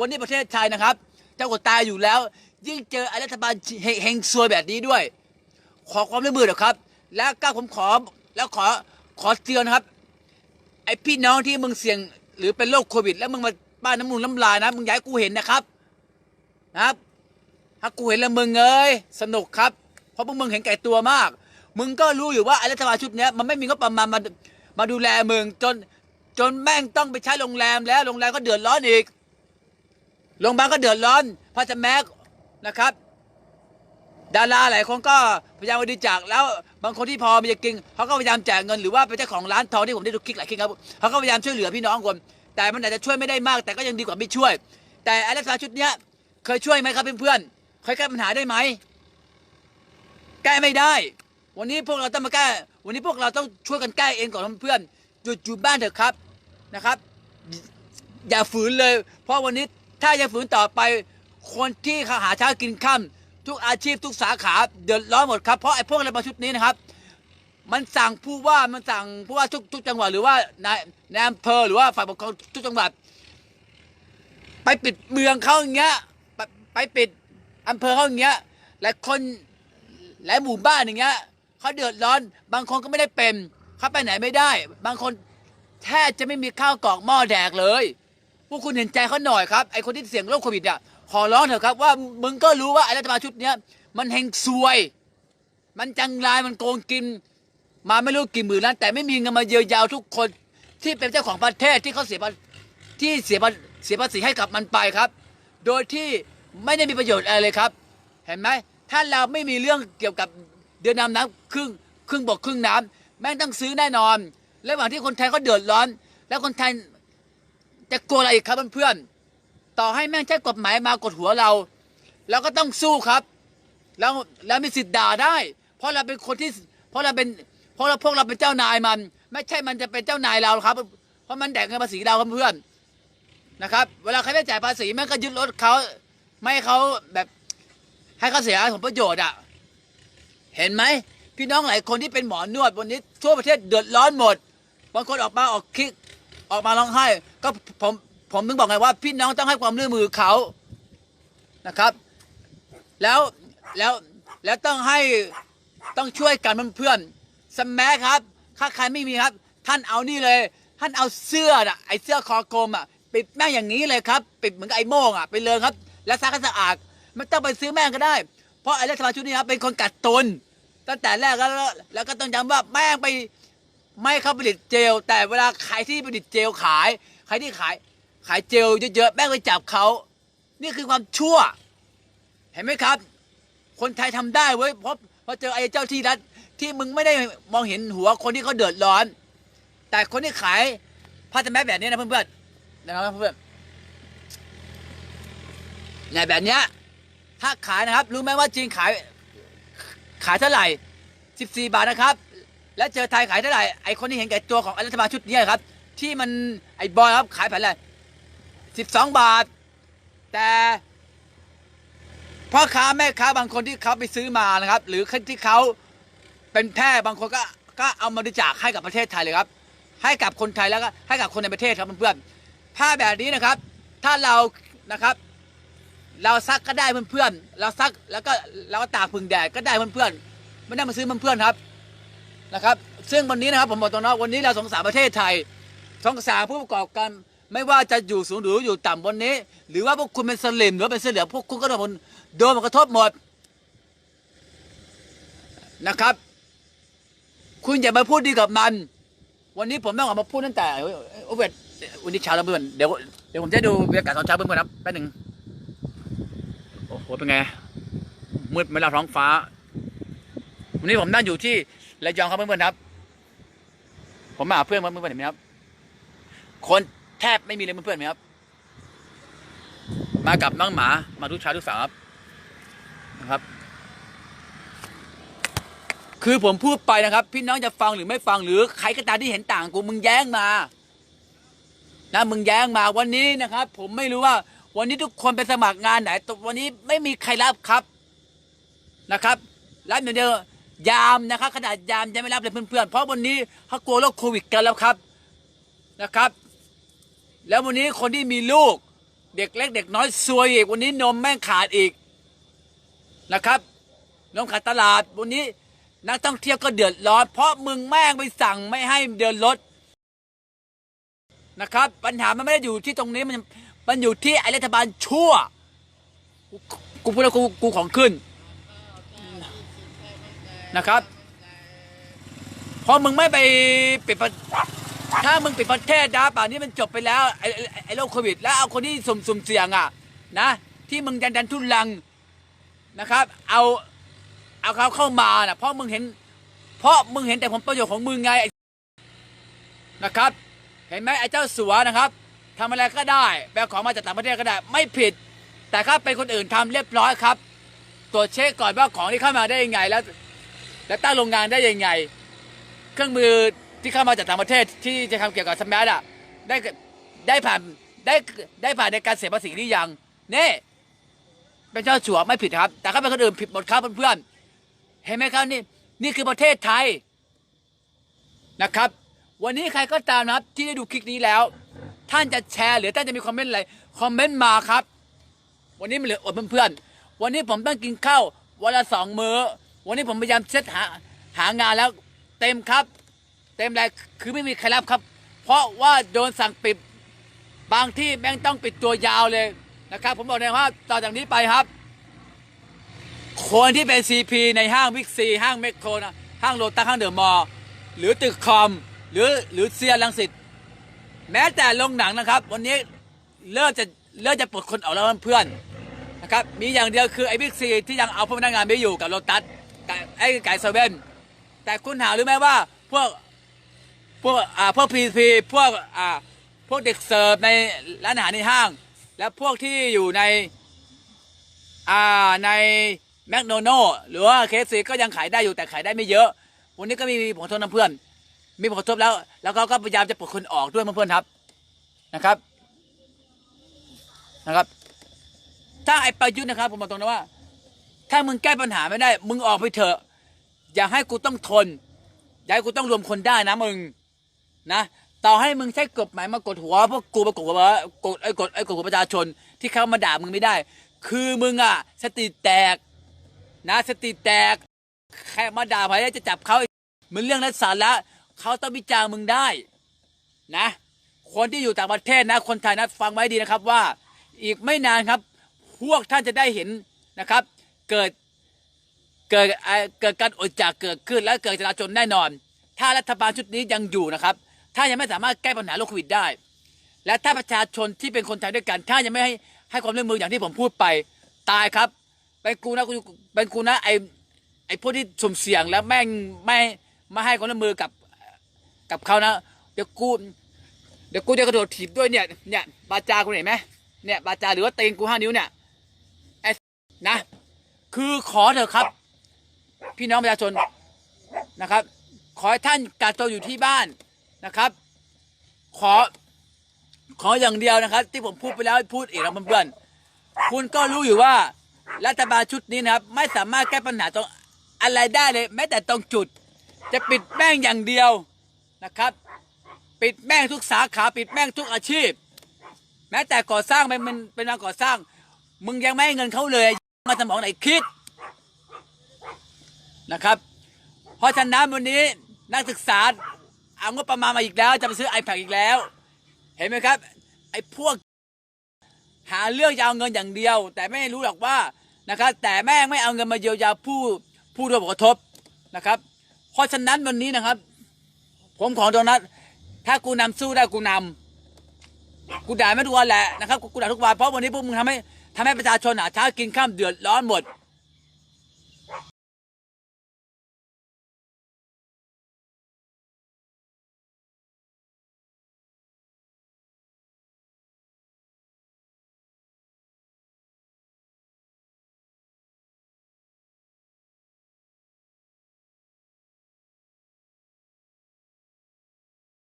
วันนี้ประเทศไทยนะครับเจ้าก็ตายอยู่แล้ว ยิ่งเจออรัฐบาลเฮงซวยแบบนี้ด้วย ขอความร่วมมือเถอะครับ แล้วก็ผมขอแล้วขอขอเตือนนครับ ไอพี่น้องที่มึงเสี่ยงหรือเป็นโรคโควิด แล้วมึงมาบ้านน้ำมูลน้ำลายนะมึงย้ายกูเห็นนะครับนะครับ ถ้ากูเห็นแล้วมึงเอ้ยสนุกครับ เพราะพวกมึงเห็นแก่ตัวมาก มึงก็รู้อยู่ว่าอรัฐบาลชุดนี้มันไม่มีงบประมาณมามาดูแลมึงจนจนแม่งต้องไปใช้โรงแรมแล้วโรงแรมก็เดือดร้อนอีก โรงพยาบาลก็เดือดร้อนพระจะแม็กนะครับ ดาราหลายคนก็พยายามบริจาคแล้วบางคนที่พอมีจะกินเขาก็พยายามแจกเงินหรือว่าเป็นเจ้าของร้านทองที่ผมได้ดูคลิปหลายคลิปครับเขาก็พยายามช่วยเหลือพี่น้องคนแต่มันอาจจะช่วยไม่ได้มาก แต่ก็ยังดีกว่าไม่ช่วย แต่ไอ้รัฐบาชุดเนี้ยเคยช่วยไหมครับเพื่อนๆเคยแก้ปัญหาได้ไหมแก้ไม่ได้ วันนี้พวกเราต้องมาแก้วันนี้พวกเราต้องช่วยกันแก้เองก่อนเพื่อนๆหยุดอยู่บ้านเถอะครับนะครับ อย่าฝืนเลย เพราะวันนี้ ถ้ายังฝืนต่อไปคนที่ขาหาเช้ากินค่ำทุกอาชีพทุกสาขาเดือดร้อนหมดครับเพราะไอ้พวกอะไรมาชุดนี้นะครับ มันสั่งผู้ว่ามันสั่งผู้ว่าทุกทุกจังหวัดหรือว่านายนายอำเภอหรือว่าฝ่ายปกครองทุกจังหวัด ไปปิดเมืองเขาอย่างเงี้ยไปไปปิดอำเภอเขาอย่างเงี้ยหลายคนหลายหมู่บ้านอย่างเงี้ยเขาเดือดร้อน บางคนก็ไม่ได้เป็นเขาไปไหนไม่ได้ บางคนแทบจะไม่มีข้าวกล่องหม้อแดกเลย วกคุณเห็นใจเขาหน่อยครับไอคนที่เสี่ยงโรคโควิดเนี่ยขอร้องเถอะครับว่ามึงก็รู้ว่าไอรัฐบาลชุดเนี้ยมันเฮงซวย มันจังไรมันโกงกิน มาไม่รู้กี่หมื่นล้านแต่ไม่มีเงินมาเยียวยาทุกคนที่เป็นเจ้าของประเทศที่เขาเสียภาที่เสียภาเสียภาษีให้กับมันไปครับ โดยที่ไม่ได้มีประโยชน์อะไรเลยครับ เห็นไหมถ้าเราไม่มีเรื่องเกี่ยวกับเดือนน้ำน้ำครึ่งครึ่งบกครึ่งน้ำแม่งต้องซื้อแน่นอนระหว่างที่คนไทยเขาเดือดร้อน แล้วคนไทย จะกลัวอะไรอีกครับเพื่อนๆต่อให้แม่งใช้กฎหมายมากดหัวเราเราก็ต้องสู้ครับแล้วแล้วมีสิทธิ์ด่าได้ เพราะเราเป็นคนที่เพราะเราเป็นเพราะเราพวกเราเป็นเจ้านายมัน ไม่ใช่มันจะเป็นเจ้านายเราครับ เพราะมันแดกเงินภาษีเราครับเพื่อนนะครับ เวลาใครไม่จ่ายภาษีแม่งก็ยึดรถเขาไม่เขาแบบให้เขาเสียผลประโยชน์อะเห็นไหมพี่น้องหลายคนที่เป็นหมอนวดวันนี้ทั่วประเทศเดือดร้อนหมดบางคนออกมาออกคลิก ออกมาร้องไห้ ก็ผมผมถึงบอกไงว่าพี่น้องต้องให้ความร่วมมือเขานะครับ แล้วแล้วแล้วต้องให้ต้องช่วยกันเพื่อนๆสแมครับถ้าใครไม่มีครับ ท่านเอานี่เลย ท่านเอาเสื้อน่ะไอเสื้อคอกลมอะปิดแม่งอย่างนี้เลยครับ ปิดเหมือนไอโม่งอะไปเลยครับ แล้วซักให้สะอาดไม่ต้องไปซื้อแม่งก็ได้ เพราะไอรัฐบาลชุดนี้ครับเป็นคนกัดตุนตั้งแต่แรกแล้วแล้วแล้วก็ต้องย้ำว่าแม่งไป ไม่เขาผลิตเจล แต่เวลาใครที่ผลิตเจลขาย ใครที่ขายขายเจลเยอะๆแม่งไปจับเขานี่คือความชั่ว เห็นไหมครับ คนไทยทำได้เว้ยเพราะเพราะเจอไอ้เจ้าที่รัฐที่มึงไม่ได้มองเห็นหัวคนที่เขาเดือดร้อน แต่คนที่ขายผ้าจะแมสแบบนี้นะเพื่อนๆนะครับเพื่อนๆเนี่ยแบบเนี้ยถ้าขายนะครับ รู้ไหมว่าจีนขาย ขายเท่าไหร่ 14 บาทนะครับ แล้วเจอไทยขายเท่าไหร่ไอคนที่เห็นแก่ตัวของรัฐบาลชุดนี้ครับ ที่มันไอบอยครับขายแผ่นอะไร12บาท แต่พ่อค้าแม่ค้าบางคนที่เขาไปซื้อมานะครับ หรือที่เขาเป็นแพร่บางคนก็ก็เอามาบริจาคให้กับประเทศไทยเลยครับ ให้กับคนไทยแล้วก็ให้กับคนในประเทศครับเพื่อนๆผ้าแบบนี้นะครับ ถ้าเรานะครับ เราซักก็ได้เพื่อนๆเราซักแล้วก็เราก็ตากพึ่งแดดก็ได้เพื่อนๆไม่ได้มาซื้อเพื่อนๆครับ นะครับ ซึ่งวันนี้นะครับผมบอกตรงนะวันนี้เราสงสารประเทศไทยสงสารผู้ประกอบการไม่ว่าจะอยู่สูงหรืออยู่ต่ำวันนี้ หรือว่าพวกคุณเป็นสลิมหรือว่าเป็นเสือเหลืองพวกคุณก็โดนโดนมันกระทบหมดนะครับ คุณอย่ามาพูดดีกับมัน วันนี้ผมต้องออกมาพูดตั้งแต่โอเวทวันนี้เช้าแล้วเพื่อนเดี๋ยวเดี๋ยวผมจะดูบรรยากาศตอนเช้าเพื่อนๆครับแป๊บหนึ่งโอ้โหเป็นไงมืดไม่ละท้องฟ้า วันนี้ผมนั่งอยู่ที่ ระยองครับเพื่อนๆครับ ผมมาหาเพื่อนเพื่อนๆเห็นไหมครับ คนแทบไม่มีเลยเพื่อนๆไหมครับ มากับน้องหมามาทุกเช้าทุกสาวครับนะครับ คือผมพูดไปนะครับ พี่น้องจะฟังหรือไม่ฟังหรือใครก็ตามที่เห็นต่างกูมึงแย้งมานะมึงแย้งมาวันนี้นะครับ ผมไม่รู้ว่า วันนี้ทุกคนไปสมัครงานไหนวันนี้ไม่มีใครรับครับนะครับรับอย่างเดียว ยามนะครับ ขนาดยามยังไม่รับเลยเพื่อนๆเพราะวันนี้เขากลัวโรคโควิดกันแล้วครับนะครับ แล้ววันนี้คนที่มีลูก เด็กเล็กเด็กน้อยซวยอีกวันนี้นมแม่งขาดอีกนะครับนมขาดตลาดวันนี้นักท่องเที่ยวก็เดือดร้อนเพราะมึงแม่งไปสั่งไม่ให้เดินรถนะครับ ปัญหามันไม่ได้อยู่ที่ตรงนี้มันมันอยู่ที่ไอรัฐบาลชั่ว กูกูพูดแล้วกูกูของขึ้น นะครับพราะมึงไม่ไปปิดประถ้ามึงปิดประเทศนะป่านนี้มันจบไปแล้วไอ้ไอ้ไอ้โรคโควิด แล้วเอาคนที่สุ่มสุ่มเสี่ยงอะนะที่มึงดันดันทุนลังนะครับ เอาเอาเขาเข้ามานะเพราะมึงเห็น เพราะมึงเห็นแต่ผลประโยชน์ของมึงไงนะครับ เห็นไหมไอ้เจ้าสัวนะครับทำอะไรก็ได้แปลของมาจากต่างประเทศก็ได้ ไม่ผิด แต่ถ้าเป็นคนอื่นทำเรียบร้อยครับ ตรวจเช็คก่อนว่าของที่เข้ามาได้ยังไงแล้ว แล้วตั้งโรงงานได้ยังไง เครื่องมือที่เข้ามาจากต่างประเทศที่จะทำเกี่ยวกับสมาร์ทอะได้ได้ผ่านได้ได้ผ่านในการเสียภาษีหรือยังเน่เป็นเจ้าสัวไม่ผิดครับ แต่ถ้าเป็นคนอื่นผิดหมดครับเพื่อนๆเห็นไหมครับนี่นี่คือประเทศไทยนะครับ วันนี้ใครก็ตามนะครับที่ได้ดูคลิปนี้แล้ว ท่านจะแชร์หรือท่านจะมีคอมเมนต์อะไรคอมเมนต์มาครับ วันนี้มันเหลืออดเพื่อนๆวันนี้ผมต้องกินข้าววันละสองมื้อ วันนี้ผมพยายามเช็ดหาหางานแล้วเต็มครับ เต็มเลยคือไม่มีใครรับครับ เพราะว่าโดนสั่งปิดบางที่แม่งต้องปิดตัวยาวเลยนะครับ ผมบอกเลยว่าต่อจากนี้ไปครับ คนที่เป็น CP ในห้างวิกซีห้างเมคโครนะห้างโลตัสห้างเดอะมอลล์หรือตึกคอม หรือหรือเซียรังสิตแม้แต่โรงหนังนะครับ วันนี้เริ่มจะเริ่มจะปลดคนออกแล้วเพื่อนนะครับมีอย่างเดียวคือไอ้บิ๊กซีที่ยังเอาพวกพนักงานไม่อยู่กับโลตัส ไอ้ไก่เซเว่นแต่คุณหารือไหมว่าพวกพวกอ่าพวกพีพีพวกอ่าพวกเด็กเสิร์ฟในร้านอาหารในห้าง และพวกที่อยู่ในอ่าในแมคโนโนหรือว่าเคฟซีก็ยังขายได้อยู่แต่ขายได้ไม่เยอะ วันนี้ก็มีผลกระทบนะเพื่อน มีผลกระทบแล้ว แล้วก็ก็พยายามจะปลดคนออกด้วยเพื่อนๆครับนะครับนะครับ ถ้าไอ้ประยุทธ์นะครับ ผมบอกตรงนะว่า ถ้ามึงแก้ปัญหาไม่ได้ มึงออกไปเถอะ อย่าให้กูต้องทน อย่าให้กูต้องรวมคนได้นะมึง นะ ต่อให้มึงใช้กฎหมายมากดหัวพวกกูมากดหัวกดไอ้กดไอ้กดหัวประชาชนที่เขามาด่ามึงไม่ได้ คือมึงอะ สติแตก นะสติแตกแค่มาด่าใครแล้วจะจับเขามันเรื่องนั้นสาระเขาต้องวิจารณ์มึงได้นะ คนที่อยู่ต่างประเทศนะ คนไทยนะฟังไว้ดีนะครับว่า อีกไม่นานครับ พวกท่านจะได้เห็นนะครับ เกิดเกิดเกิดการอดจากเกิดขึ้นและเกิดจราจนแน่นอน ถ้ารัฐบาลชุดนี้ยังอยู่นะครับ ถ้ายังไม่สามารถแก้ปัญหาโรคโควิดได้ และถ้าประชาชนที่เป็นคนไทยด้วยกัน ถ้ายังไม่ให้ให้ความร่วมมืออย่างที่ผมพูดไปตายครับเป็นกูนะกูเป็นกูนะไอไอพวกที่สุ่มเสี่ยงแล้วแม่งไม่ไม่ให้ความร่วมมือกับกับเขานะเดี๋ยวกูเดี๋ยวกูจะกระโดดถีบด้วยเนี่ยเนี่ยบาจากูเห็นไหมเนี่ยบาจาหรือว่าเตงกูห้านิ้วเนี่ยไอ้นะ คือขอเถอะครับ พี่น้องประชาชนนะครับ ขอให้ท่านกักตัวอยู่ที่บ้านนะครับ ขอขออย่างเดียวนะครับ ที่ผมพูดไปแล้วพูดอีกนะเพื่อนๆคุณก็รู้อยู่ว่ารัฐบาลชุดนี้นะครับ ไม่สามารถแก้ปัญหาตรงอะไรได้เลย แม้แต่ตรงจุด จะปิดแม่งอย่างเดียวนะครับ ปิดแม่งทุกสาขาปิดแม่งทุกอาชีพ แม้แต่ก่อสร้างมันมันเป็นงานก่อสร้าง มึงยังไม่ให้เงินเขาเลย มาสมองไหนคิดนะครับ เพราะฉะนั้นวันนี้นักศึกษาเอางบประมาณมาอีกแล้ว จะไปซื้อ iPad อีกแล้ว เห็นไหมครับ ไอ้พวก หาเรื่องจะเอาเงินอย่างเดียว แต่ไม่รู้หรอกว่านะครับ แต่แม่งไม่เอาเงินมาเยียวยาผู้ผู้ได้รับผลกระทบนะครับ เพราะฉะนั้นวันนี้นะครับ ผมขอตรงนั้นถ้ากูนำสู้ได้กูนำกูด่าไม่ทุกวันแหละนะครับกูด่าทุกวันเพราะวันนี้พวกมึงทำให้ ทำให้ประชาชนหาเช้ากินข้ามเดือดร้อนหมด